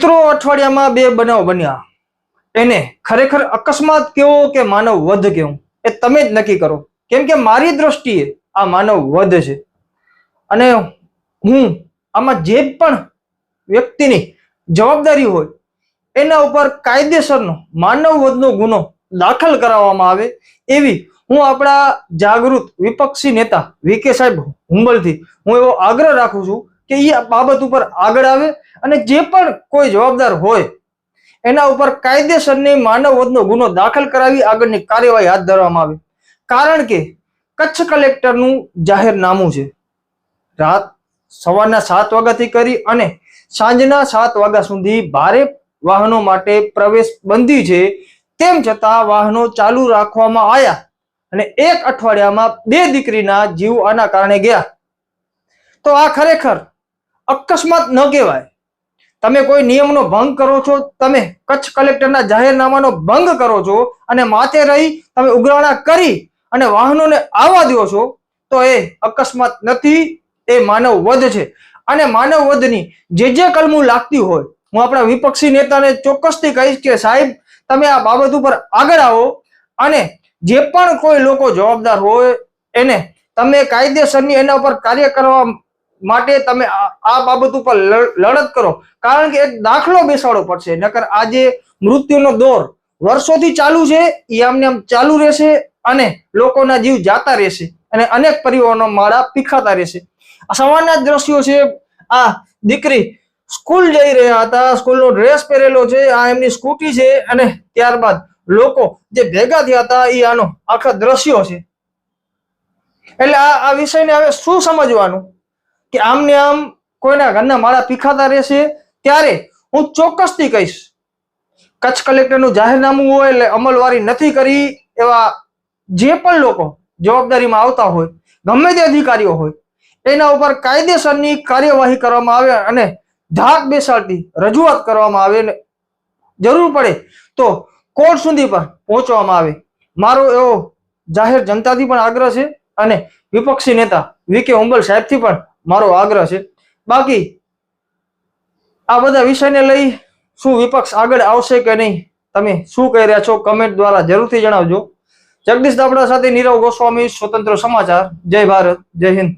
મિત્રો અઠવાડિયામાં બે બનાવ બન્યા. એને ખરેખર અકસ્માત કેવો કે માનવ વધ કેવું? એ તમે જ નક્કી કરો. કેમ કે મારી દ્રષ્ટિએ આ માનવ વધ છે. અને હું આમાં જે પણ વ્યક્તિની જવાબદારી હોય, એના ઉપર કાયદેસરનો, માનવ વધનો ગુનો દાખલ કરાવવામાં આવે એવી હું આપણા જાગૃત વિપક્ષી નેતા વીકે સાહેબ હુંબલથી હું એવો આગ્રહ રાખું છું કે એ બાબત ઉપર આગળ આવે અને જે પણ કોઈ જવાબદાર હોય, એના ઉપર કાયદેસરની માનવ વધનો ગુનો દાખલ કરાવી આગળની કાર્યવાહી હાથ ધરવામાં આવે. કારણ કે કચ્છ કલેક્ટરનું જાહેરનામું છે. રાત સવારના સાત વાગ્યાથી કરી અને સાંજના સાત વાગ્યા સુધી ભારે વાહનો માટે પ્રવેશ બંધી છે. તેમ છતાં વાહનો ચાલુ રાખવામાં આવ્યા અને એક અઠવાડિયામાં બે દીકરીના જીવ આના કારણે ગયા. તો આ ખરેખર અકસ્માત ન કહેવાય. તમે કોઈ નિયમનો ભંગ કરો છો, તમે કચ્છ કલેક્ટરના જાહેરનામાનો ભંગ કરો છો અને માથે રહી તમે ઉઘરાણા કરી અને વાહનોને આવવા દો છો, તો એ અકસ્માત નથી, એ માનવ વધ છે. અને માનવ વધની જે જે કલમો લાગતી હોય, હું આપણા વિપક્ષી નેતાને ચોક્કસથી કહીશ કે સાહેબ, તમે આ બાબત ઉપર આગળ આવો અને જે પણ કોઈ લોકો જવાબદાર હોય, એને તમે કાયદેસરની એના ઉપર કાર્ય કરવા માટે તમે આ બાબત ઉપર લડ- લડત કરો. કારણ કે એક દાખલો બેસાડવો પડશે. નકર આજે મૃત્યુનો દોર વર્ષોથી ચાલુ છે એ આમને આમ ચાલુ રહેશે અને લોકોના જીવ જાતા રહેશે અને અનેક પરિવારોના માળા પીખાતા રહેશે. આ સવારના દ્રશ્યો છે, આ દીકરી સ્કૂલ જઈ રહ્યા હતા, સ્કૂલનો ડ્રેસ પહેરેલો છે, આ એમની સ્કૂટી છે અને ત્યારબાદ લોકો જે ભેગા થયા હતા એ આનો આખા દ્રશ્યો છે. એટલે આ આ વિષયને હવે શું સમજવાનું? કે આમને આમ કોઈના ઘરના માળા પીખાતા રહેશે, ત્યારે હું ચોક્કસથી કહીશ, કચ્છ કલેક્ટરનું જાહેરનામું હોય એટલે અમલવારી નથી કરી એવા જે પણ લોકો જવાબદારીમાં આવતા હોય, ગમે તે અધિકારીઓ હોય, એના ઉપર કાયદેસરની કાર્યવાહી કરવામાં આવે અને ધાક બેસાડતી રજૂઆત કરવામાં આવે ને જરૂર પડે તો કોર્ટ સુધી પણ પહોંચવામાં આવે. મારો એવો જાહેર જનતાથી પણ આગ્રહ છે અને વિપક્ષી નેતા વી કે ઉંબલ સાહેબથી પણ મારો આગ્રહ છે. બાકી, આ બધા વિષયને લઈ શું વિપક્ષ આગળ આવશે કે નહીં, તમે શું કહી રહ્યા છો કમેન્ટ દ્વારા જરૂરથી જણાવજો. જગદીશ દાબડા સાથે નીરવ ગોસ્વામી, સ્વતંત્ર સમાચાર. જય ભારત, જય હિન્દ.